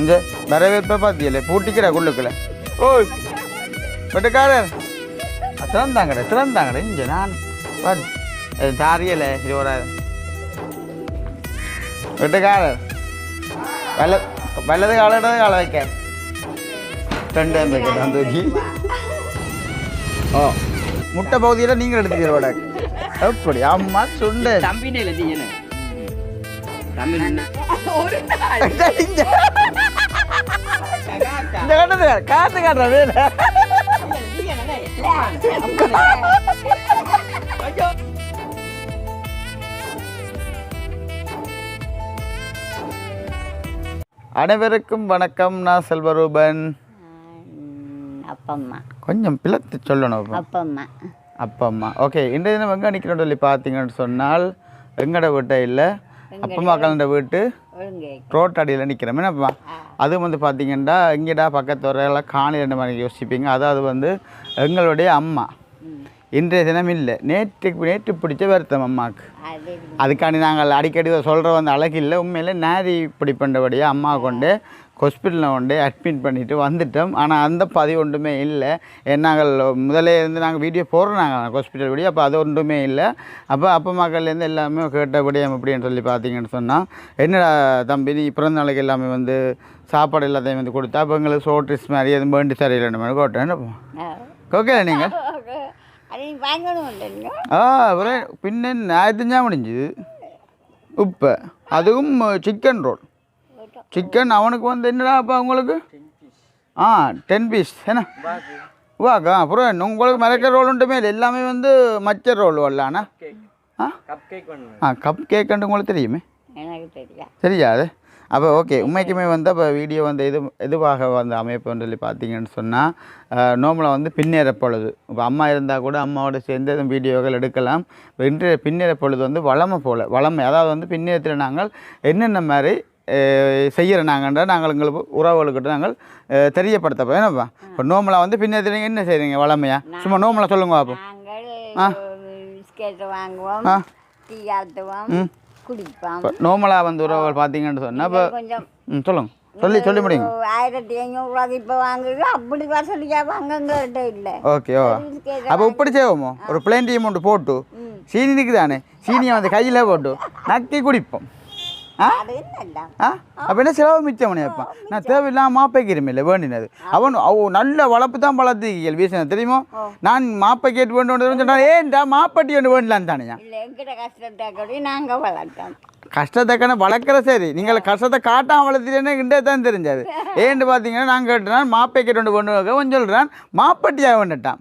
இந்த வரவேற்பை பார்த்தியല്ലേ பூட்டிக்கிற குள்ளுக்குள்ள. ஓ வெட்டுக்காரர். திறந்தாங்கடா திறந்தாங்கடா இங்கே நான் பாரு. அது தாரியல இருபதாயிரம் வெட்டுக்காரர். வல்ல வல்லது கால இடது கால வைக்க. ரெண்டு தூக்கி. ஓ முட்டை பகுதியில் நீங்கள் எடுத்துக்கிறோட அப்படி அம்மா சுண்டு தம்பினே இல்லை இந்த கட்டது காத்து காட்டுற வேலை அனைவருக்கும் வணக்கம். நான் செல்வரூபன். அப்பம்மா. கொஞ்சம் பிளத்து சொல்லணும். அப்பம்மா. அப்பா அம்மா ஓகே இன்றைய தினம் எங்கே நிற்கிறோம் சொல்லி பார்த்தீங்கன்னு சொன்னால் எங்கட வீட்டை இல்லை அப்பா அம்மாக்களோட வீட்டு ஒழுங்கு ரோட்டடியில் நிற்கிறோம் என்னப்பா அது வந்து பார்த்தீங்கன்னா இங்கேடா பக்கத்து வரையெல்லாம் காணி ரெண்டு மாதிரி யோசிப்பீங்க. அதாவது வந்து எங்களுடைய அம்மா. இன்றைய தினம் இல்லை. நேற்று நேற்று பிடிச்ச வருத்தம் அம்மாவுக்கு அது அதுக்காண்டி நாங்கள் அடிக்கடி சொல்கிற வந்து அழகு இல்லை உண்மையில் நாரி இப்படி பண்ணுறபடியாக அம்மா கொண்டு ஹாஸ்பிட்டலில் கொண்டு அட்மிட் பண்ணிட்டு வந்துட்டோம். ஆனால் அந்த பதிவு ஒன்றுமே இல்லை. நாங்கள் முதல்ல இருந்து நாங்கள் வீடியோ போடுறோம் நாங்கள் ஹாஸ்பிட்டல் படி அப்போ அது ஒன்றுமே இல்லை. அப்போ அப்பா மக்கள்லேருந்து எல்லாமே கேட்டபடியாக அப்படின்னு சொல்லி பார்த்தீங்கன்னு சொன்னால் என்னடா தம்பி நீ பிறந்த நாளைக்கு எல்லாமே வந்து சாப்பாடு எல்லாத்தையும் வந்து கொடுத்தா அப்போ எங்களுக்கு சோட்ரிஸ் மாதிரி எதுவும் வேண்டி சரியில்லை மாதிரி கோட்டேன் ஓகே. நீங்கள் ஆ பின்ன ஞாயிற்றுஞ்சா முடிஞ்சுது. உப்பு. அதுவும் சிக்கன் ரோல் சிக்கன் அவனுக்கு வந்து என்னடா அப்போ உங்களுக்கு? ஆ டென் பீஸ் என்ன? வாக்கா அப்புறம் உங்களுக்கு மிளக்க ரோல் உண்டுமே இல்லை எல்லாமே வந்து மச்சர் ரோல் வரலாண்ணா ஆ? கப் கேக் பண்ணு ஆ கப் கேக்குன்ட்டு உங்களுக்கு தெரியுமே? தெரியாது. அப்போ ஓகே உண்மைக்குமே வந்து அப்போ வீடியோ வந்து எது எதுவாக வந்து அமைப்புன்னு சொல்லி பார்த்தீங்கன்னு சொன்னால் நோம்பில் வந்து பின்னேற பொழுது. இப்போ அம்மா இருந்தால் கூட அம்மாவோட சேர்ந்து எதுவும் வீடியோக்கள் எடுக்கலாம். இன்றைய பின்னேற பொழுது வந்து வளமை போல் வளமை. அதாவது வந்து பின்னேறத்தில் நாங்கள் என்னென்ன மாதிரி செய்கிற நாங்கன்ற நாங்கள் எங்களுக்கு உறவுகளுக்கிட்ட நாங்கள் அஹ், தெரியப்படுத்தப்போம் என்னப்பா இப்போ நோம்பலை வந்து பின்னேறத்தில் நீங்கள் என்ன செய்கிறீங்க வளமையா? சும்மா நோம்பலை சொல்லுங்க நாங்கள் பிஸ்கெட் வாங்குவோம் ஆ. டீ ஆற்றுவோம் குடிப்போம். இப்போ நோம்பலாக வந்து உறவுகள் பார்த்தீங்கன்னு சொன்னால் இப்போ கொஞ்சம் ம் சொல்லுங்க. சொல்லி சொல்லி முடியுங்க. ஆயிரத்தி ஐநூறுரூவாக்கு இப்போ வாங்குது. அப்படி வசதியா வாங்கங்கிட்ட இல்லை. Okay oh. அப்போ இப்படி செய்வோமோ? ஒரு பிளேன் டீ அமௌண்ட் போட்டு சீனி இருக்குதானே சீனியை வந்து கையில் போட்டு நக்கி குடிப்போம். ஆ? அது என்னல்ல ஆ? அப்போ என்ன செலவு மிச்சம் பண்ணியிருப்பான் நான் தேவையில்லாம மாப்பைக்கிறமே இல்லை வேண்டினது அவன் அவ நல்ல வளர்ப்பு தான் வளர்த்துக்கீங்க வீசின தெரியுமோ? நான் மாப்பை கேட்டு வேண்டும் சொன்னால் ஏன்டா மாப்பட்டி ஒன்று வேண்டலான்னு எங்கிட்ட நாங்கள் வளர்த்தோம் கஷ்டத்தைக்கான வளர்க்குற சரி. நீங்கள் கஷ்டத்தை காட்டாம வளர்த்துட்டேன்னு கிண்டே தான் தெரிஞ்சது. ஏன்னு பார்த்தீங்கன்னா நான் கேட்டேன் மாப்பை கேட்டு ஒன்று கொண்டு கொஞ்சம் சொல்கிறேன் மாப்பட்டியாக வேண்டுட்டான்.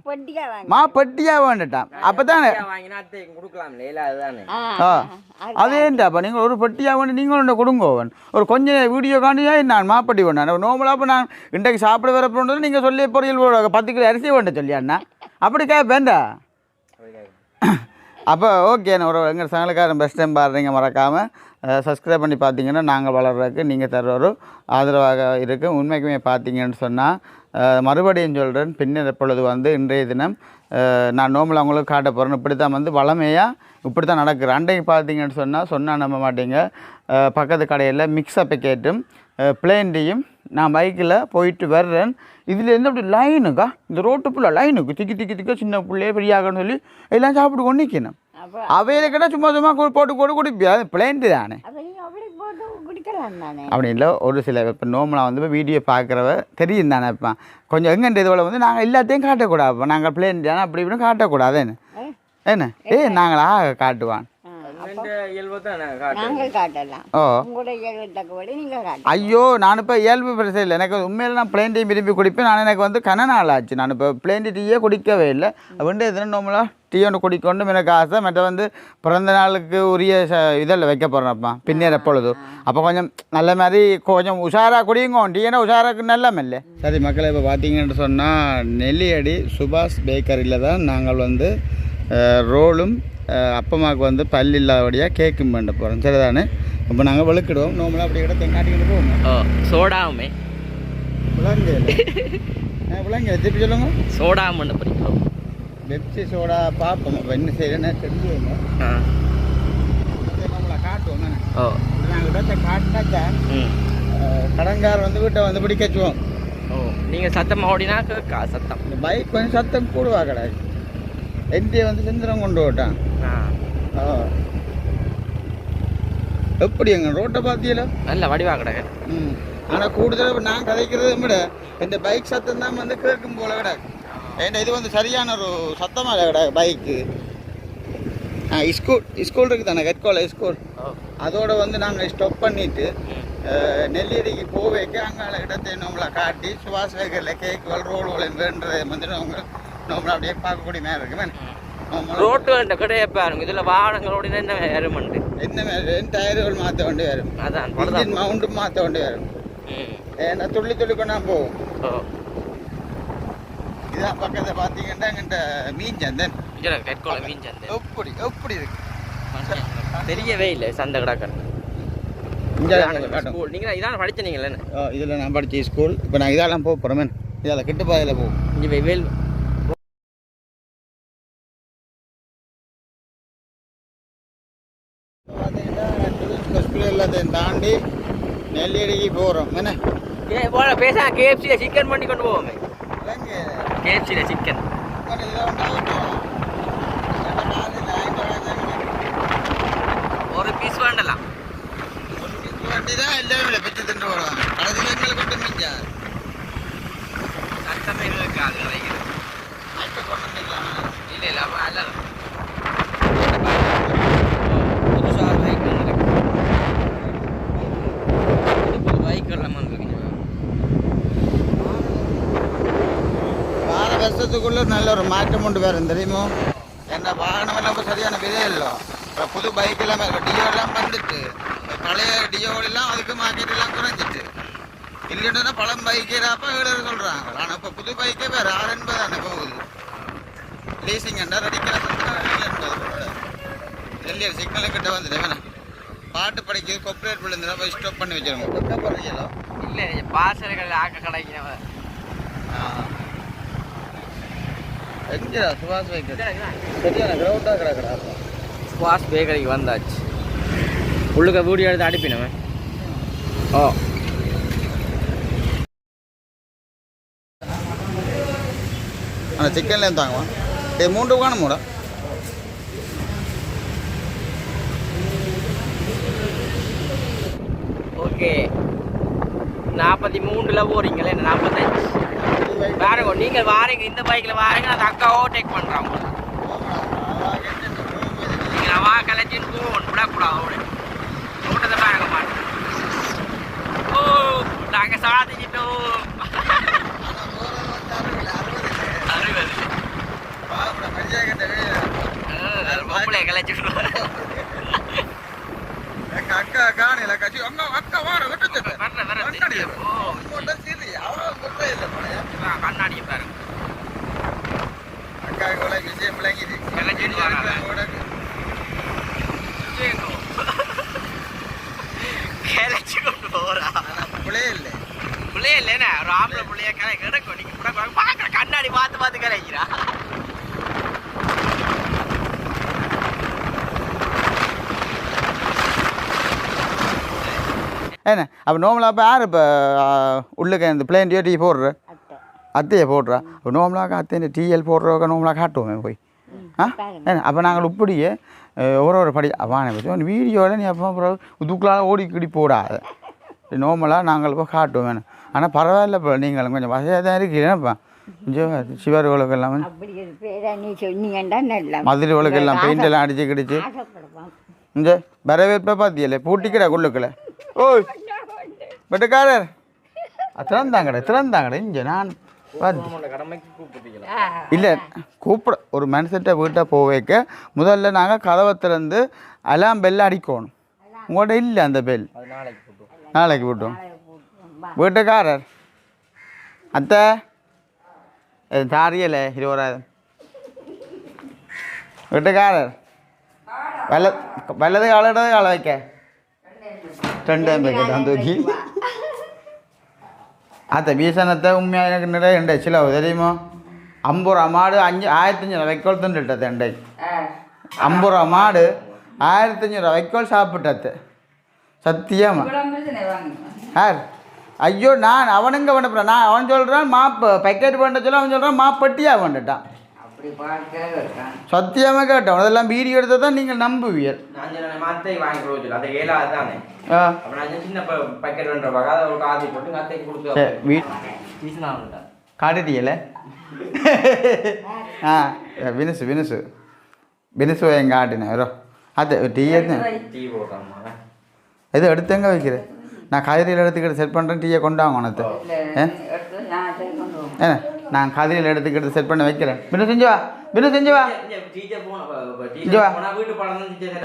மாப்பட்டியாக வேண்டுட்டான். அப்போ தானே? ஆ ஆ அது ஏன்டாப்பா நீங்கள் ஒரு பெட்டியாக வேண்டி நீங்கள் ஒன்று கொடுங்கோவன் ஒரு கொஞ்சம் வீடியோ காண்டியா நான் மாப்பட்டி வேண்டாம். நோமலாக இப்போ நான் இன்றைக்கு சாப்பிட வர போனது நீங்கள் சொல்லி பொரியல் பத்து கிலோ அரிசி வேண்ட சொல்லி அண்ணா? அப்படி கேட்பேன்டா அப்போ ஓகே ஒரு எங்கள் சங்கலக்காரன் பெஸ்ட் டைம் பாடுறீங்க மறக்காமல் சப்ஸ்கிரைப் பண்ணி பார்த்தீங்கன்னா நாங்கள் வளர்கிறதுக்கு நீங்கள் தர ஒரு ஆதரவாக இருக்குது உண்மைக்குமே பார்த்தீங்கன்னு சொன்னால் மறுபடியும் சொல்கிறேன் பின்னர் எப்பொழுது வந்து இன்றைய தினம் நான் நோம்பில் அவங்களுக்கு காட்ட போகிறேன் இப்படி தான் வந்து வளமையாக இப்படி தான் நடக்குது. அன்றைக்கு பார்த்தீங்கன்னு சொன்னால் சொன்னால் நம்ப மாட்டீங்க. பக்கத்து கடையில் மிக்ஸப் கேட்டும். பிளேண்டியும் நான் பைக்கில் போயிட்டு வர்றேன். இதில் எந்த அப்படி லைனுக்கா இந்த ரோட்டு ஃபுல்லாக லைனுக்கு திக்கி திக்கி திக்க சின்ன பிள்ளையே பெரியாகன்னு சொல்லி எல்லாம் சாப்பிட்டு கொண்டு நிற்கணும் அவையில கேட்டால் சும்மா சும்மா போட்டு போட்டு குடிப்பியா பிளேண்டு தானே. அப்படி இல்லை ஒரு சில இப்போ நோம்பலாம் வந்து வீடியோ பார்க்குறவ தெரியும் தானே இப்போ. கொஞ்சம் எங்கன்ற இதுவில் வந்து நாங்கள் எல்லாத்தையும் காட்டக்கூடாது. இப்போ நாங்கள் பிளேன் தானே அப்படி இப்படின்னு காட்டக்கூடாது. என்ன? என்ன? ஏ நாங்களா காட்டுவான். ஐயோ நான் இப்போ இயல்பு பிரச்சனை இல்லை. எனக்கு உண்மையில் நான் பிளேன் டீ விரும்பி குடிப்பேன். நான் எனக்கு வந்து கன நாள் ஆச்சு. நான் இப்போ பிளேன் டீயே குடிக்கவே இல்லை. அப்படின்ட்டு எதுனா நோம்பலாக டீ ஒன்று குடிக்கணும் எனக்கு ஆசை. மற்ற வந்து பிறந்த நாளுக்கு உரிய ச இதில் வைக்க போகிறேன்ப்பா பின்னேற எப்பொழுது அப்போ கொஞ்சம் நல்ல மாதிரி கொஞ்சம் உஷாராக குடியுங்க டீனா உஷாராக்கு நல்ல மெல்ல சரி மக்களை இப்போ பார்த்தீங்கன்னு சொன்னால் நெல்லியடி சுபாஷ் பேக்கரியில் தான் நாங்கள் வந்து ரோலும் அஹ், அப்பமாவுக்கு வந்து பல் இல்லாதபடியாக கேக்கும் பண்ண போகிறோம் சரிதானே? இப்போ நாங்கள் வெளுக்கிடுவோம் நோம்பலாக அப்படி கிட்ட தெங்காட்டிக்கிட்டு போவோம். ஓ சோடாவுமே. விளங்கு விளங்கு திருப்பி சொல்லுங்க. சோடாமன்னு பிடிக்கும். பெப்சி சோடா பார்ப்போம் இப்போ என்ன செய்யறேன்னு தெரிஞ்சுங்க ஆ. நம்மளை காட்டுவோம் தானே? ஓ. நாங்கள் இடத்த காட்டினாக்கா கடன்கார் வந்து வீட்டை வந்து பிடிக்கச்சுவோம் ஓ நீங்கள் சத்தமாக ஓடினா சத்தம். பைக் கொஞ்சம் சத்தம் கூடுவா கிடையாது என்டியை வந்து செந்திரம் கொண்டு விட்டான். எப்படி எங்க ரோட்டை பார்த்தீங்களா நல்ல வடிவா கிடக்கு. ம். ஆனால் கூடுதலாக நான் கதைக்கிறதை விட இந்த பைக் சத்தம் தான் வந்து கேட்கும் போல கிடக்கு. ஏன்னா இது வந்து சரியான ஒரு சத்தமாக கிடக்கு பைக்கு. ஆ ஸ்கூல் ஸ்கூல் இருக்குது தானே கட்கோல ஸ்கூல் அதோட வந்து நாங்கள் ஸ்டாப் பண்ணிட்டு நெல்லியடிக்கு போவேக்க அங்கால இடத்தை நம்மளை காட்டி சுபாஷ் வேகரில் கேக்குகள் ரோல் வேண்டதை வந்து அவங்க நம்மளை அப்படியே பார்க்கக்கூடிய இருக்கு. ரோட்டு வேண்ட கிடையாது பாருங்க இதில் வாகனங்களோட என்ன எருமண்டு என்ன ரெண்டு டயர்கள் மாற்ற வேண்டி வரும் அதான் இன்ஜின் மவுண்டும் மாற்ற வேண்டி வரும் ஏன்னா துள்ளி துள்ளி கொண்டா போகும். இதான் பக்கத்தை பார்த்தீங்கன்னா எங்கிட்ட மீன் சந்தன் மீன் சந்தை. எப்படி எப்படி இருக்கு? தெரியவே இல்லை சந்தை காட்டும். ஸ்கூல் நீங்கள் இதான் என்ன? இதில் நான் படித்த ஸ்கூல் இப்போ நான் இதெல்லாம் போக போகிறேன் இதில் கிட்ட பாதையில் போகும். இங்கே வெவ்வேல் ஸ்கூல் எல்லாத்தையும் தாண்டி நெல்லியடிக்கு போகிறோம் என்ன? போல பேச கேஎஃப்சியில் சிக்கன் பண்ணி கொண்டு போவோமே. இல்லைங்க கேஎஃப்சியில் சிக்கன் இங்கே இதை உண்டாகும் ஒரு பீஸ் வேண்டலாம். வண்டி தான் எல்லாமே பிச்சு தின்று போடுவாங்க கடைசியில் எங்களை கொண்டு மிஞ்சா கஷ்டமே இருக்காது இப்போ கொண்டு இல்லை இல்லை அப்போ அல்ல புதுசாக பைக் வந்துருக்கு புது புது பைக் எல்லாம் வந்துருக்குங்க வார வருஷத்துக்குள்ளே நல்ல ஒரு மாற்றம் கொண்டு வரும் தெரியுமோ? என்ன வாகனம் எல்லாம் சரியான விலை இல்லை. இப்போ புது பைக் இல்லாமல் டியோ எல்லாம் வந்துட்டு பழைய டியோலாம் அதுக்கு மார்க்கெட் எல்லாம் குறைஞ்சிட்டு. இல்லைன்னா பழம் பைக்கே வீடு சொல்கிறாங்க ஆனால் இப்போ புது பைக்கே வேறு ஆறு எண்பது தானே போகுது. லீசிங் என்றால் ரெடிக்கிற ஏழு எண்பது டெல்லி சிக்னலுக்கிட்ட கிட்ட வந்துட்டு வேணாம். பாட்டு படிக்க கொப்பரேட் விழுந்துனா போய் ஸ்டாப் பண்ணி வச்சிருங்க. போகிறீங்களோ இல்லை பாசல்கள் ஆக்க கிடைக்கிறவ எங்கடா சுபாஷ் பைக் சரியான கிரௌண்டாக கிடக்குறா ஸ்குவாஷ் பேக்கரிக்கு வந்தாச்சு. உள்ளுக்க வீடியோ எடுத்து அனுப்பினவன். ஓ. அந்த சிக்கன்லேயும் தாங்குவான் இது மூன்று காணும் மூட ஓகே நாற்பத்தி மூணுல போறீங்களே நாற்பத்தஞ்சு பாருங்க நீங்கள் வாரீங்க இந்த பைக்கில் வாரீங்க அந்த அக்கா ஓவர்டேக் பண்ணுறாங்க நீங்கள் அவா கலைச்சின்னு போகணும் விடக்கூடாது அவரு கூட்டத்தை பாருங்க மாட்டேன் ஓ நாங்கள் சாதிச்சிட்டோம் அறுபது பொம்பளை அக்கா காணில கட்சி அங்க அக்கா வார விட்டு வர்ற வர்ற ஓ கண்ணாடியை பாருங்க அக்கா கூட விஷயம் விளங்கிது விளங்கிட்டு வராங்க. கிளச்சி கொண்டு போறா பிள்ளையே இல்லை பிள்ளைய இல்லைண்ணே ஒரு ஆம்பளை பிள்ளைய கலை கிடக்கும் நீங்க கூட பார்க்குற கண்ணாடி பார்த்து பார்த்து கலைக்கிறா என்ன அப்போ நோமலாக இப்போ யார் இப்போ உள்ளுக்க இந்த பிளேன் டீ போடுற? அத்தை. அத்தையை போடுறா? அப்போ நோமலாக அத்தை டிஎல் போடுறவங்க நோமலாக காட்டுவோமே போய். ஆ? என்ன அப்போ நாங்கள் இப்படியே ஒரு ஒரு படி வாங்க பற்றி வீடியோவில் நீ அப்போ அப்புறம் துக்குலால் ஓடி கிடி போடாத நோமலாக நாங்கள் இப்போ காட்டுவோம் வேணும் ஆனால் பரவாயில்ல இப்போ நீங்கள் கொஞ்சம் வசதியாக தான் இருக்கீங்கப்பா கொஞ்சம் சிவர் நல்லா மதுரை எல்லாம் பெயிண்ட் எல்லாம் அடிச்சு கிடிச்சு இந்த வரவேற்பை பார்த்தியല്ലേ பூட்டிக்கடா குள்ளுக்குள்ள ஓய். வெட்டுக்காரர். திறந்தாங்கடா திறந்தாங்கடா. இங்கே நான் பார்த்து கடமைக்கு கூப்பிட்டீங்களா? இல்லை கூப்பிட ஒரு மனுஷன்ட்ட வீட்டை போக வைக்க. முதல்ல நாங்கள் கதவை திறந்து அலாம் பெல் அடிக்கணும் உங்கள்கிட்ட இல்லை அந்த பெல் நாளைக்கு விட்டோம் வீட்டுக்காரர். அத்தை. தாரியல இருபதாயிரம். வீட்டுக்காரர். வல்ல வல்லது கால இடது கால வைக்க. ரெண்டாம் பேக்கெட் தூக்கி. அத்தை பீசனத்தை உண்மையாக எனக்கு நிறைய உண்டு சில தெரியுமா? ஐம்பது ரூபா மாடு அஞ்சு ஆயிரத்தஞ்சு ரூபா வைக்கோல் தின்னுட்டது எண்டை. ஐம்பது ரூபா மாடு ஆயிரத்தஞ்சு ரூபா வைக்கோல் சாப்பிட்டது சத்தியமா? யார்? ஐயோ நான் அவனுங்க பண்ண நான் அவன் சொல்கிறான் மாப்பு பேக்கெட் பண்ண சொல்ல அவன் சொல்கிறான் மாப்பட்டியா வந்துட்டான் சத்தியமாக கேட்டோம். அதெல்லாம் வீடியோ எடுத்தால் தான் நீங்கள் நம்புவீர் மாத்தை வாங்கி கொடுத்து ஏழாவது தானே? ஆ. சின்ன பக்கெட் அதை ஒரு காதி போட்டு கொடுத்து ஆகிட்டேன் காட்டுட்டியல ஆ. வினுசு வினுசு. வினுசு எங்க காட்டினேன். வரும். அது டீ டீ போட்டாமா எது எடுத்து எங்கே வைக்கிற? நான் கதிரியில் எடுத்துக்கிட்டு செட் பண்ணுறேன் டீயை கொண்டாங்க உனக்கு. ஏ? நான் கதிரியில் எடுத்துக்கிட்டு செட் பண்ண வைக்கிறேன். வினு செஞ்சு வா வினு செஞ்சு வா டீச்சர் போன இங்க வா.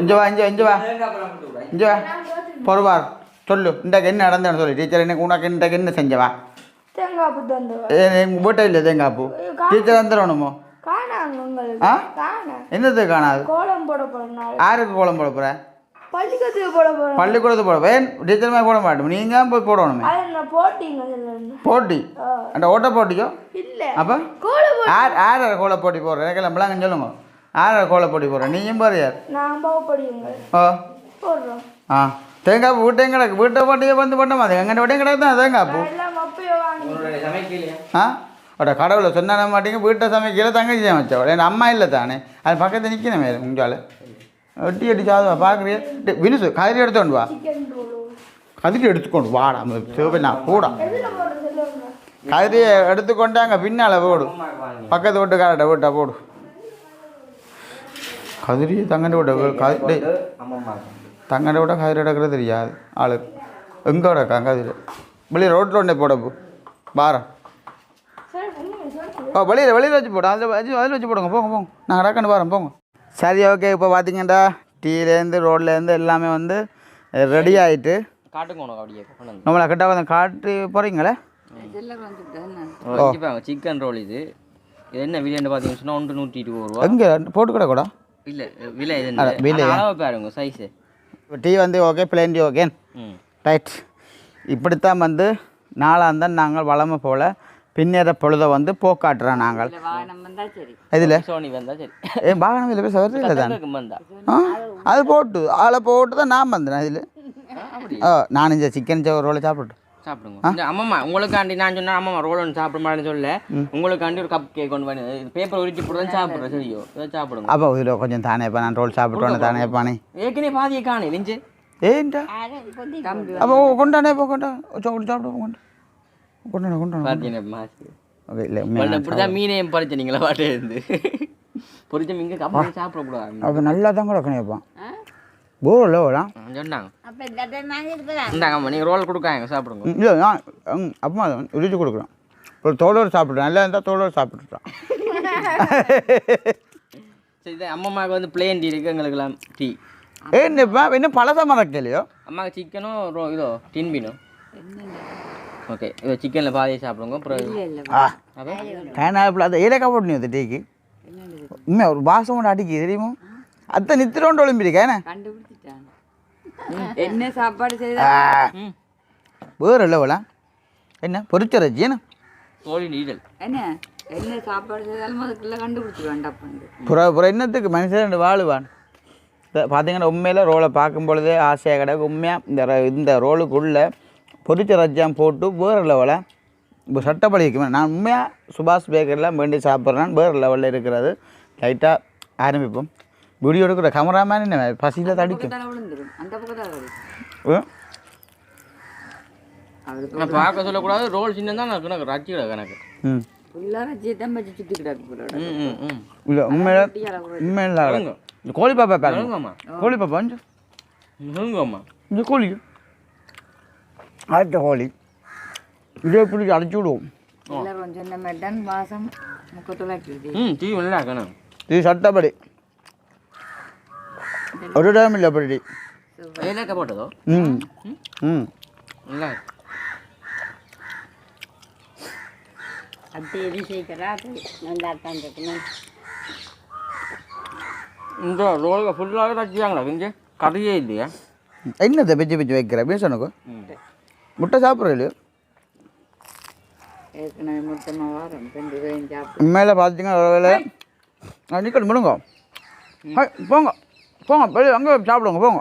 இங்க வா இங்க இங்க வா இங்கே வா. பொறுவார் சொல்லு இன்றைக்கு என்ன நடந்தேன்னு சொல்லு. டீச்சர் எனக்கு உனக்கு இன்றைக்கு என்ன செஞ்சவா? தேங்காய் பூ தந்து ஏ எங்கள் வீட்டை இல்லை தேங்காய் பூ? டீச்சர் வந்துடணுமோ காணாங்க உங்களுக்கு. ஆ? காண. என்னது காணாது? கோலம் போட போற நாள் யாருக்கு கோலம் போட போகிற பள்ளிக்கூடத்துக்கு போட போறேன் பள்ளிக்கூடத்து போட மாட்டோம். நீங்கள் போய் போடணுமே? அது. போட்டி? அந்த ஓட்ட இல்ல. அப்போ? யார் யார் யார் கோல போட்டி போடுற? எனக்கு நம்மளாங்க சொல்லுங்க. யார் யார் கோல போட்டி போடுற? நீயும் பாரு யார். ஓ. ஆ. தேங்காய் பூ வீட்டையும் கிடக்கு. வீட்டை போட்டியே வந்து போட்ட மாதிரி. எங்கள் வீட்டையும் கிடக்கு தான் தேங்காய் பூ? ஆ? அட கடவுளை சொன்ன மாட்டீங்க. வீட்டை சமைக்கல தங்கச்சி சமைச்சவள் என் அம்மா இல்லை தானே. அது பக்கத்து நிற்கணும் உங்களால் வெட்டி அடி சாதுவா பார்க்குறியா வினுசு கதிரி எடுத்துக்கொண்டு வா. சிக்கன் ரோலு கதிரி எடுத்துக்கொண்டு வாடா சிவப்பு நான் கூட கதிரியை எடுத்துக்கொண்டு அங்கே பின்னால் போடு. பக்கத்து வீட்டுக்காரட்ட வீட்டை போடு. கதிரி தங்கண்ட விட்ட கதிரி தங்கண்ட விட கதிரி எடுக்கிறது தெரியாது ஆளுக்கு எங்கே கிடக்கா கதிரி வெளியே ரோட்டில் ஒன்றே போட போ. பாரம் ஓ வெளியில் வெளியில் வச்சு போடும் அதில் வச்சு அதில் வச்சு போடுங்க. போங்க போங்க. நாங்கள் டக்குன்னு பாருங்க போங்க. சரி ஓகே இப்போ பார்த்தீங்கன்னா டீலேருந்து ரோட்லேருந்து எல்லாமே வந்து ரெடி ஆகிட்டு காட்டுங்க உனக்கு அப்படியே நம்மளை கிட்ட வந்து காட்டு போகிறீங்களே சிக்கன் ரோல் இது. இது என்ன விலைன்னு பார்த்தீங்கன்னு ஒன்று நூற்றி இருபது ரூபா. எங்கே? போட்டு கூட? கூட இல்லை விலை இது விலை. பாருங்க சைஸு இப்போ டீ வந்து ஓகே பிளேன் டீ ஓகே ம். ரைட் இப்படித்தான் வந்து நாளாந்தான் நாங்கள் வளமை போல் பின்னேற பொழுதை வந்து போக்காட்டுறோம் நாங்கள். இல்லை இதில் சோனி வந்தா சரி. ஏ வாகனம் இல்லை பேச வரல தான்? அது போட்டு ஆளை போட்டு தான் நான் வந்தேன் அதில். ஆ நான் இந்த சிக்கன் ரோலை சாப்பிட்டு சாப்பிடுங்க. அம்மாம்மா உங்களுக்காண்டி நான் சொன்னேன் அம்மா ரோல் ஒன்று சாப்பிட மாட்டேன்னு சொல்ல உங்களுக்காண்டி ஒரு கப் கேக் ஒன்று பண்ணி பேப்பர் உரிச்சு போட்டு தான் சாப்பிட்றேன். சரியோ இதை சாப்பிடுங்க. அப்போ இதில் கொஞ்சம் தானேப்பா நான் ரோல் சாப்பிட்டு தானே பானே. ஏற்கனவே பாதியை காணி லிஞ்சு ஏன்டா? அப்போ கொண்டானே போ கொண்டா. சாப்பிடு சாப்பிடு கொண்டு. கொண்டாட கொண்டாட பார்த்தீங்கன்னா மாசு இல்லை இப்படி தான் மீனையும் பறிச்ச நீங்களா பாட்டே இருந்து பொரிச்ச மீங்க கப்பல் சாப்பிடக்கூடாது. அப்போ நல்லா தான் கூட கணியப்பா போகல ஓலாம் சொன்னாங்க. இந்தாங்கம்மா நீங்கள் ரோல் கொடுக்காங்க சாப்பிடுங்க. இல்லை நான் அப்பமா ருச்சி கொடுக்குறேன். ஒரு தோலோடு சாப்பிட்றேன். நல்லா இருந்தால் தோலோடு சாப்பிட்டுட்டான். சரி அம்மாவுக்கு வந்து பிளேன் டீ இருக்கு எங்களுக்குலாம் டீ ஏன்னப்பா இன்னும் பழச மறக்கலையோ? அம்மாவுக்கு சிக்கனும் ரோ இதோ டின் மீனும் ஓகே இதோ சிக்கனில் பாதியை சாப்பிடுங்க அப்புறம் கைனாப்பில் அதை ஏலக்காய் போட்டு நீ டீக்கு. உண்மையா ஒரு பாசம் கொண்டு அடிக்கு தெரியுமா? அத்தை நித்திரோண்டு ஒளிம்பிருக்கேன் கண்டுபிடிச்சிட்டாங்க. என்ன சாப்பாடு செய்தா? வேறு இல்லைவலாம் என்ன பொரிச்சரச்சி என்ன? கோழி நீடல் என்ன என்ன சாப்பாடு செய்தாலும் அதுக்குள்ள கண்டுபிடிச்சிருவேன் டப்பாண்டு புற புற என்னத்துக்கு மனுஷன் ரெண்டு வாழுவான்? பார்த்தீங்கன்னா உண்மையில் ரோலை பார்க்கும் பொழுதே ஆசையாக கிடக்கு. உண்மையாக இந்த இந்த ரோலுக்குள்ளே பொரிச்ச ரஜ்ஜாம் போட்டு வேறு லெவலில் இப்போ சட்டப்படி வைக்குமே நான் உண்மையாக சுபாஷ் பேக்கரில் வேண்டி சாப்பிட்றேன் வேறு லெவலில் இருக்கிறது. லைட்டாக ஆரம்பிப்போம். வீடியோ எடுக்கிற கேமராமேன் என்ன பசியில் தடிக்கும். பார்க்க சொல்லக்கூடாது. ரோல் சின்ன தான் எனக்கு ரச்சி கிடக்கு எனக்கு ம் இல்லை உண்மையில் உண்மையில் கோழி பாப்பா பாருங்க. கோழி பாப்பா இந்த கோழி அடுத்த கோழி. இதே பிடிச்சி அடைச்சி விடுவோம். எல்லாரும் சொன்ன மாதிரி தான் வாசம் முக்கத்தொள்ளாயிரத்தி ம் டீ இருக்கணும். இது சட்டப்படி. ஒரு டைம் இல்லை அப்படி. ஏலக்க போட்டதோ? ம். ம்? நல்லா இருக்கு. அப்படி எது சேர்க்கிறா நல்லா தான் இருக்கணும். இந்த ரோலுக்கு ஃபுல்லாகவே ரச்சியாங்களா கொஞ்சம் கதையே இல்லையா? என்னத்தை பிச்சு பிச்சு வைக்கிற? பேசணுக்கு முட்டை சாப்பிட்ற இல்லையோ? ஏற்கனவே மொத்தமாக வாரம் ரெண்டு பேரும் சாப்பிட்டு உண்மையில் பார்த்தீங்கன்னா ஒரு வேலை நிற்கணும் முடுங்க. போங்க. போங்க வெளியே அங்கே சாப்பிடுங்க போங்க.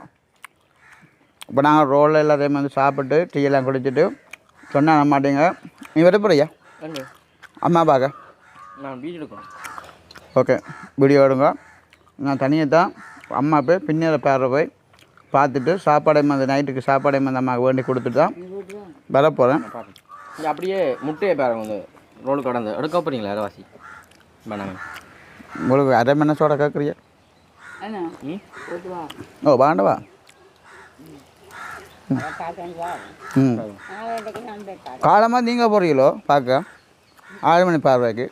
இப்போ நாங்கள் ரோல் எல்லாத்தையும் வந்து சாப்பிட்டு டீ எல்லாம் குடிச்சிட்டு சொன்னால் நம்ப மாட்டீங்க. நீ வரப்போறியா அம்மா பார்க்க நான் வீடு எடுக்கணும். ஓகே வீடியோ எடுங்க. நான் தனியாக தான் அம்மா போய் பின்னேற பேர போய் பார்த்துட்டு சாப்பாடையும் அந்த நைட்டுக்கு சாப்பாடையும் அந்த அம்மாவுக்கு வேண்டி கொடுத்துட்டு தான் வர போகிறேன் அப்படியே முட்டையை பாருங்க வந்து ரோல் கடந்து. எடுக்க போறீங்களா அரைவாசி வேணாமே உங்களுக்கு அரை மணி சோட கேட்குறியா ஓ வாண்டவா ம். காலமாக நீங்கள் போகிறீங்களோ பார்க்க ஆறு மணி பார்வைக்கு.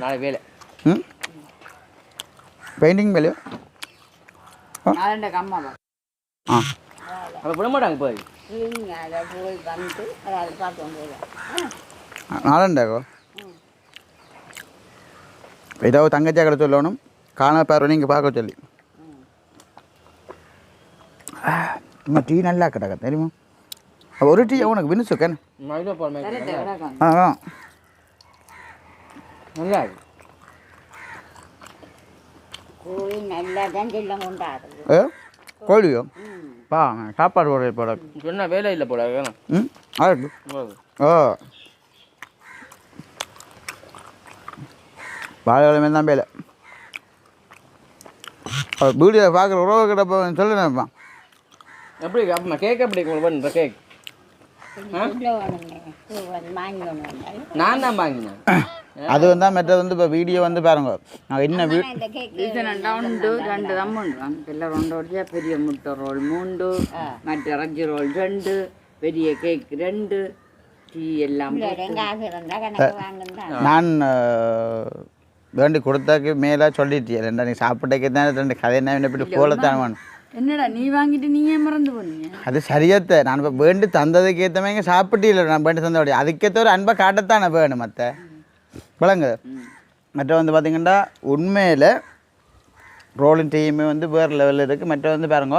நாளை வேலை. ம். பெயிண்டிங் வேலையோ? ஆ. அப்போ விட மாட்டாங்க போய். அதை போய் வந்து அதை பார்க்க முடியல நாலண்டாக்கோ? ஏதாவது தங்கச்சியா கடை சொல்லணும். காண பார்வை நீங்கள் பார்க்க சொல்லி. அம்மா டீ நல்லா கிடக்க தெரியுமா? ஒரு டீ உனக்கு கிடக்காங்க ஆ நல்லா இருக்கு. கோழி நல்லா தான் செல்லம் கொண்டாடுது ஏ? கோழியோ? பா சாப்பாடு போடுற போட. சொன்ன வேலை இல்லை போல வேணும். ம்? ஓ வாழைக்கிழமை தான் வேலை. வீடியோவில் பார்க்குற உறவு கிட்ட சொல்லுறேன்ப்பா எப்படி அப்பமா கேக் எப்படி பண்ணுற கேக் நான் தான் வாங்கினேன். அது வந்து மற்றது வந்து இப்போ வீடியோ வந்து பாருங்க. நான் என்ன வீ இந்த கேக் ரீசன் உண்டு ரெண்டு தான் உண்டு எல்லாம் ரெண்டு பெரிய முட்டை ரோல் மூண்டு மற்ற இறச்சி ரோல் ரெண்டு பெரிய கேக் ரெண்டு டீ எல்லாம் நான் வேண்டி கொடுத்தாக்கு மேலே சொல்லிட்டியே ரெண்டா நீ சாப்பிட்டே தான் ரெண்டு கதை என்ன இப்படி போலத்தான் வேணும் என்னடா நீ வாங்கிட்டு நீயே மறந்து போனீங்க? அது சரியத்த நான் இப்போ வேண்டி தந்ததுக்கு ஏற்ற மாதிரி சாப்பிட்டு இல்லை நான் வேண்டி தந்தபடி. அதுக்கேற்ற ஒரு அன்பை காட்டத்தானே வேணும் மற்ற விளங்கு மற்ற வந்து பார்த்திங்கன்னா உண்மையில் ரோலிங் டீமே வந்து வேறு லெவலில் இருக்குது மற்ற வந்து பாருங்க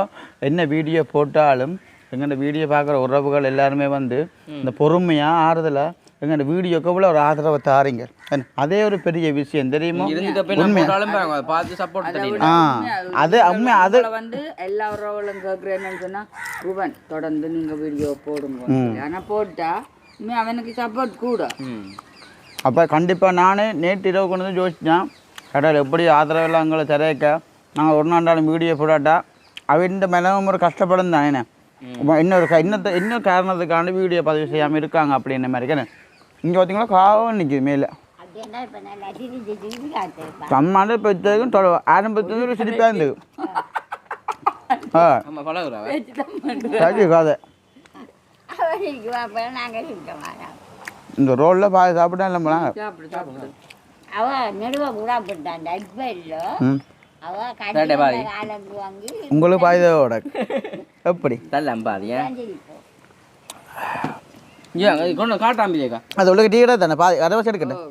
என்ன வீடியோ போட்டாலும் எங்கள்ட வீடியோ பார்க்குற உறவுகள் எல்லாருமே வந்து இந்த பொறுமையாக ஆறுதலாக எங்கள்ட வீடியோக்கு இவ்வளோ ஒரு ஆதரவை தாரீங்க. அதே ஒரு பெரிய விஷயம் தெரியுமா? ஆ அது உண்மை அது வந்து எல்லா உறவுகளும் கேட்குறேன்னு சொன்னா ரூபன் தொடர்ந்து நீங்க வீடியோ போடுங்க. ஆனா போட்டா இனிமே அவனுக்கு சப்போர்ட் கூட. அப்போ கண்டிப்பாக நானே நேற்று இரவு கொண்டு வந்து யோசித்தேன் கடவுள் எப்படி ஆதரவெல்லாம் எங்களை திரையக்க? நாங்கள் ஒரு நாண்டாலும் வீடியோ போடாட்டா? அவன் மேலும் ஒரு கஷ்டப்படும் தான் என்ன. இன்னொரு க- இன்னொரு இன்னொரு காரணத்துக்காண்டி வீடியோ பதிவு செய்யாமல் இருக்காங்க அப்படின்ற மாதிரி தானே. இங்கே பார்த்தீங்கன்னா காவம் நிற்கிது மேலே. அது என்ன இப்போ இத்தனைக்கும் தொலை ஆரம்பத்துல ஒரு சிரிப்பாக இருந்தது. ஆ. கதை இந்த ரோலில் பாதி சாப்பிட்டா இல்லை போனாங்க சாப்பிடு சாப்பிடு. அவ நெடுவ கூட அப்படித்தான் இப்ப இல்ல அவ. கடையில் வாங்கி உங்களுக்கு பாதி தேவையோட எப்படி? தள்ள அம்பாது ஏன்? தான் சிரிப்போம் ஏன் அது கொண்டு காட்டாம்பிலேக்கா அது உள்ளுக்கு டீ கடை தானே? பாதி அரை வருஷம் எடுக்கட்டேன்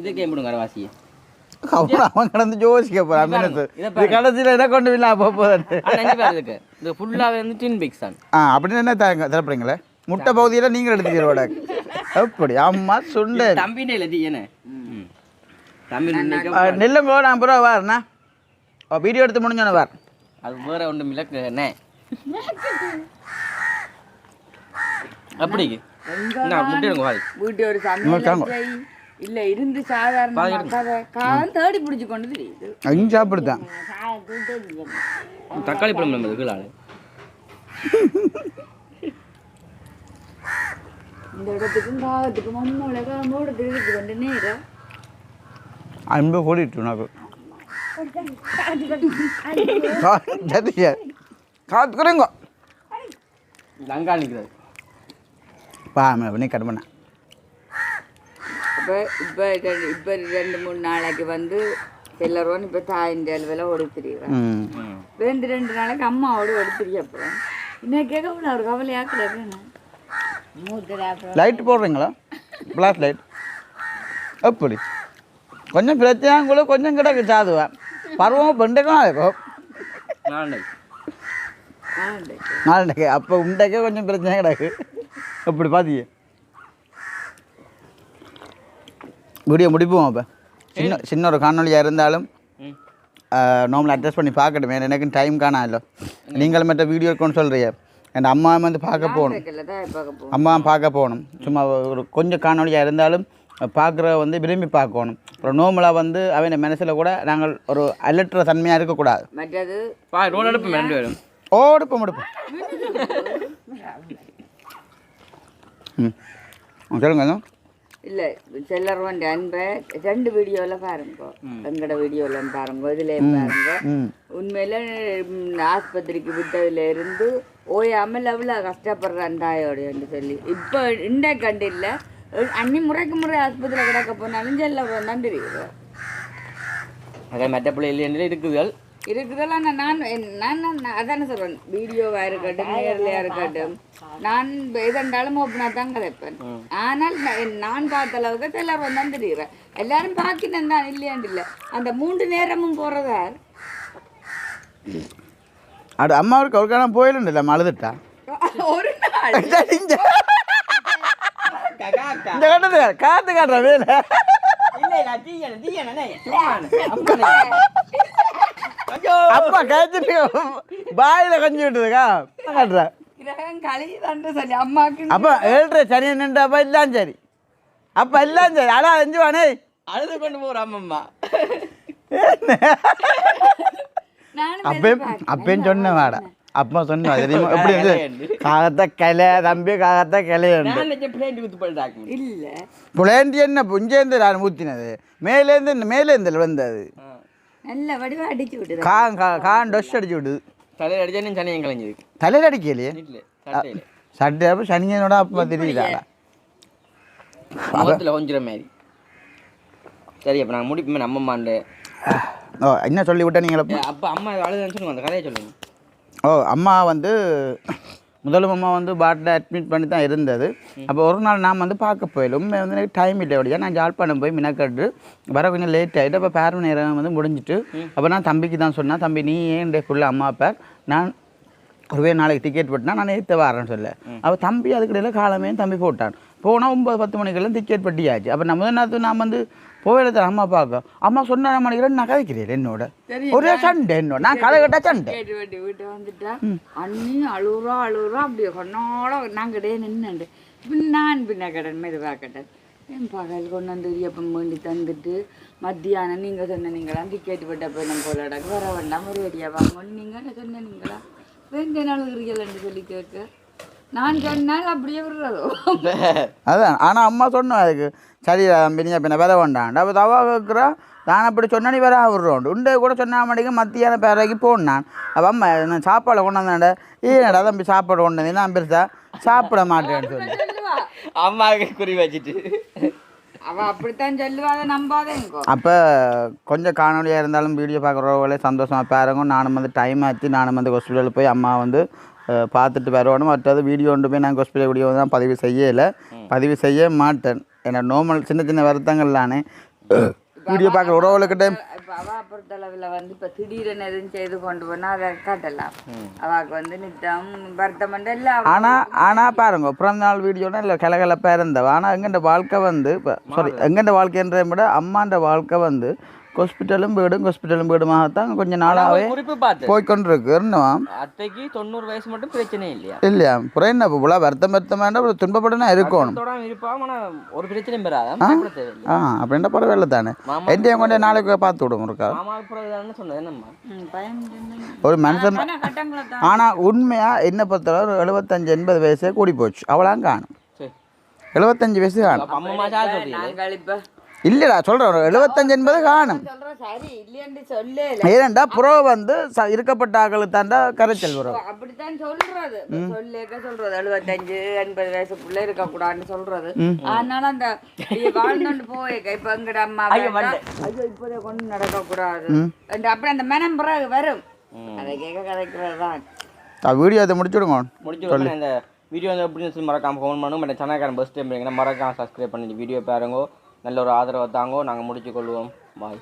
இதே கேம் போடுங்க அரவாசியை. அவன் கடந்து யோசிக்க போறான் மினித்து இது கடைசியில் என்ன கொண்டு இல்லை அப்போ போகுது இது ஃபுல்லாகவே வந்து டின் பிக்ஸ் தான். ஆ அப்படின்னு என்ன தரங்க தரப்படுறீங்களே முட்டை பகுதியில் நீங்கள் எடுத்துக்கிறோட எப்படி அம்மா சுண்டு தம்பினே இல்லை டீ என்ன? தம்பி ஆ, நில்லுங்கோ நான். அப்புறம் வரண்ணா வீடியோ எடுத்து முடிஞ்சோன்னு வார் அது வேற ஒன்றும் இல்லை என்ன. சமையல் இல்ல இருந்து சாதாரண தேடி பிடிச்சு கொண்டு அங்கே சாப்பிடுதான். தக்காளி பழம் நம்ம இந்த இடத்துக்கும் காகத்துக்கும் மம்மூளை காம்போட திருவிட்டு கொண்டு நேரம் அன்பு கூடிட்டு உனக்கு. காத்துக்குறேங்க லங்கா நிற்கிறது பா பண்ணி கட் பண்ண. இப்போ இப்போ ரெண்டு இப்போ ரெண்டு மூணு நாளைக்கு வந்து எல்லாரும் இப்போ தாயின் அளவில் ஒடுத்துறீங்க ரெண்டு ரெண்டு நாளைக்கு அம்மாவோட ஒடுத்துறீங்க அப்புறம். இன்னைக்கு கேட்க கூட ஒரு கவலையாக கிடக்குண்ணா மூத்துல அப்புறம் லைட் போடுறீங்களா? பிளாக் லைட் எப்படி கொஞ்சம் பிரச்சனை கொஞ்சம் கிடக்கு சாதுவேன் பருவம் பெண்டைக்கும் இருக்கும் நாளை நாளைக்கு அப்போ உண்டைக்கே கொஞ்சம் பிரச்சனை கிடக்கு. எப்படி பாத்தீங்க வீடியோ முடிப்போம் அப்போ. சின்ன சின்ன ஒரு காணொலியாக இருந்தாலும் ம். நார்மல் அட்ஜஸ்ட் பண்ணி பார்க்கட்டுமே. எனக்கு டைம் காணாம இல்லை நீங்களும் மற்ற வீடியோ இருக்குன்னு சொல்கிறீங்க என் அம்மா வந்து பார்க்க போகணும். அம்மா பார்க்க போகணும். சும்மா ஒரு கொஞ்சம் காணொலியாக இருந்தாலும் பார்க்குற வந்து விரும்பி பார்க்கணும். அப்புறம் நோமலாக வந்து அவன் மனசில் கூட நாங்கள் ஒரு அலட்டுற தன்மையாக இருக்கக்கூடாது. மற்றது எடுப்போம் ஓடுப்போம் எடுப்போம் ம். சொல்லுங்க. இல்லை செல்லர் வண்டி அன்பை ரெண்டு வீடியோவில் பாருங்க. எங்கட வீடியோவில் பாருங்க இதுலேயும் பாருங்க. ம். உண்மையில ஆஸ்பத்திரிக்கு விட்டதுல இருந்து ஓயாமல் அவ்வளோ கஷ்டப்படுறான் தாயோடையன்னு சொல்லி. இப்போ இந்த கண்டு இல்லை அன்னி முறைக்கு முறை ஆஸ்பத்திரியில் கிடக்க போனாலும் செல்ல தான் தெரியுது. அதே மற்ற பிள்ளைகள் இருக்குதுகள். இருக்குதெல்லாம் நான் நான் நான் நான் நான் அதானே சொல்கிறேன் வீடியோவாக இருக்கட்டும் நேர்லையாக இருக்கட்டும். நான் எதென்றாலும் ஓப்பனாக தான் கதைப்பேன் ஆனால் நான் பார்த்த அளவுக்கு எல்லாரும் தான் தெரியுறேன் எல்லாரும் பார்க்கணும் தான் இல்லையாண்டு இல்லை. அந்த மூன்று நேரமும் போகிறதா நாள். இங்க இங்க கட்டுது காத்து காட்டுற வேலை இல்லை நான் தீயன தீயனே ஐயோ. அப்பா காய்ச்சிட்டு பாயில கஞ்சி விட்டுதுக்கா காட்டுற? அப்போ ஏழ்ற சனி நின்று அப்போ எல்லாம் சரி. அப்போ எல்லாம் சரி. அடா அஞ்சுவானே அழுது கொண்டு போகிற அம்மம்மா அப்பயும் அப்பயும் சொன்ன வாடா. அப்பா சொன்ன தெரியுமா? எப்படி வந்து காகத்தை கிளை தம்பி காகத்தை கிளையுண்டு பிளேண்ட் போட்டு இல்லை. புலேண்டி என்ன? புஞ்சேந்து நான் ஊற்றினது மேலேருந்து மேலேருந்து வந்தது நல்ல வடிவா அடிச்சு விட்டுது. கா கா- கான் டொஸ் அடிச்சு விடுது தலையில் அடிச்சா சனியம் கலைஞ்சது. தலையில் அடிக்கலையே? சட்டை அப்போ சனியனோட அப்பா தெரியுதாடா? முகத்தில் கொஞ்சிற மாதிரி. சரி அப்போ நான் முடிப்போமே அம்மம்மாண்டு ஓ என்ன சொல்லி விட்டா நீங்கள அப்போ அம்மா அழுதுன்னு அந்த கதையை சொல்லுங்க. ஓ அம்மா வந்து முதலும் அம்மா வந்து பாட்டில் அட்மிட் பண்ணி தான் இருந்தது அப்போ ஒரு நாள் நான் வந்து பார்க்க போயில உண்மை வந்து எனக்கு டைம் இல்லை அப்படியா நான் ஜாழ்ப்பாணம் போய் மினக்கட்டு. வர கொஞ்சம் லேட் ஆகிட்டு அப்போ பேர நேரம் வந்து முடிஞ்சிட்டு அப்போ நான் தம்பிக்கு தான் சொன்னேன். தம்பி நீ ஏன் டேக்குள்ள அம்மா அப்பா? நான் ஒருவே நாளைக்கு டிக்கெட் போட்டுனா நான் நேற்று வரேன்னு சொல்ல. அப்போ தம்பி அதுக்கிடையில் காலமே தம்பி போட்டான். போனால் ஒம்பது பத்து மணிக்கெல்லாம் டிக்கெட் பட்டியாச்சு. அப்போ நம்ம என்ன நான் வந்து போவேல தரேன் அம்மா பார்க்க. அம்மா சொன்ன மணிக்கு நான் கதைக்கிறேன் என்னோட. ஒரே சண்டை என்னோட. நான் கதை கேட்டா சண்டை. வீட்டு வந்துட்டா. அண்ணி அழுகுறா அழுகுறா அப்படியே கொன்னோட நான் கிடையாது நின்னுண்டு பின் நான் பின்ன கடன் மெதுவாக கடன் என் பகல் கொண்டு வந்து இடியப்பம் வேண்டி தந்துட்டு மத்தியானம் நீங்கள் சொன்ன நீங்களா? டிக்கெட் போட்ட போய் நம்ம போலாடாக்கு வர வேண்டாம் ஒரு அடியா வாங்கன்னு நீங்கள் சொன்ன நீங்களா? வேண்டிய அழுகுறீங்கள்னு சொல்லி கேட்க. நான் சொன்னால் அப்படியே விடுறதோ. அதான் ஆனால் அம்மா சொன்னோம் அதுக்கு சரி தம்பி நீ பின்ன வேற வேண்டாம் அப்போ தவா கேட்குறா நான் அப்படி சொன்னா நீ வேற விடுறோம் உண்டே கூட சொன்ன மாட்டேங்க மத்தியான பேரைக்கு போனான். அப்போ அம்மா நான் சாப்பாடை கொண்டு வந்தாண்ட ஏடா தம்பி சாப்பாடு கொண்டு நான் பெருசா சாப்பிட மாட்டேன்னு சொல்லி. சொல்லுவா அம்மாவுக்கு குறி வச்சுட்டு. அவ அப்படித்தான் சொல்லுவா அதை நம்பாதேங்கோ அப்போ கொஞ்சம் காணொலியாக இருந்தாலும் வீடியோ பார்க்குறவங்களே சந்தோஷமாக பாருங்க. நானும் வந்து டைம் ஆச்சு. நானும் வந்து ஹாஸ்பிட்டலில் போய் அம்மா வந்து பார்த்துட்டு வரணும் மற்றது வீடியோ ஒன்று போய் நான் ஹாஸ்பிட்டல் வீடியோ தான் பதிவு செய்யலை. பதிவு செய்ய மாட்டேன். ஏன்னா நார்மல் சின்ன சின்ன வருத்தங்கள்லானே வீடியோ பார்க்குற உறவுகளுக்கிட்ட அவ பொறுத்தளவில் வந்து இப்போ திடீரென எதுவும் செய்து கொண்டு போனால் அதை காட்டலாம் அவாக்கு வந்து நித்தம் வருத்தம் எல்லாம் ஆனால் ஆனால் பாருங்க பிறந்த நாள் வீடியோனா இல்லை கலகலப்பாக இருந்தவ. ஆனால் எங்கண்ட வாழ்க்கை வந்து இப்போ சாரி எங்கண்ட வாழ்க்கைன்றதை விட அம்மாண்ட வாழ்க்கை வந்து ஹாஸ்பிட்டலும் வீடும் ஹாஸ்பிட்டலும் வீடுமாகத்தான் கொஞ்ச நாளாகவே போய்க்கொண்டிருக்கு என்னவா அத்தைக்கு தொண்ணூறு வயசு மட்டும் பிரச்சனை இல்லையா? இல்லையா? அப்புறம் என்ன இப்போ இவ்வளோ வருத்தம் வருத்தமாண்டா ஒரு துன்பப்படனா இருக்கணும். ஒரு பிரச்சனையும் பெறாத. ஆ? அப்படின்னா பரவாயில்ல தானே. என்னையும் கொண்டு நாளைக்கு பார்த்து விடுங்க இருக்கா ஒரு மனுஷன் ஆனால் உண்மையாக என்ன பொறுத்தவரை ஒரு எழுபத்தஞ்சு எண்பது வயசே கூடி போச்சு. அவ்வளோ காணும். எழுபத்தஞ்சு வயசு காணும். இல்லைடா சொல்கிறேன் எழுபத்தஞ்சு எண்பது காணும். ஏனண்டா புறோ வந்து இருக்கப்பட்ட ஆக்களுக்கு தாண்டா கரைச்சல் வரும் அப்படித்தான் சொல்றது. சொல்லேக்க சொல்றது எழுபத்தஞ்சு எண்பது வயசுக்குள்ள இருக்கக்கூடாதுன்னு சொல்றது. அதனால அந்த இப்படி வாழ்ந்தோண்டு போயிருக்க இப்ப எங்கட அம்மா ஐயோ, இப்போதே கொண்டு நடக்கக்கூடாது. அப்படி அந்த மனம் பிறகு வரும். அதை கேட்க கதைக்கிறது தான் வீடியோ அதை முடிச்சுடுங்க. முடிச்சு விடுங்க. இந்த வீடியோ வந்து எப்படின்னு சொல்லி மறக்காம ஃபோன் பண்ணுங்க. மற்ற சேனல்காரன் பஸ் டைம் மறக்காம சப்ஸ்கிரைப் பண்ணி வீடியோ பாருங்க. நல்ல ஒரு ஆதரவை தாங்கோ நாங்கள் முடித்து கொள்வோம். பாய்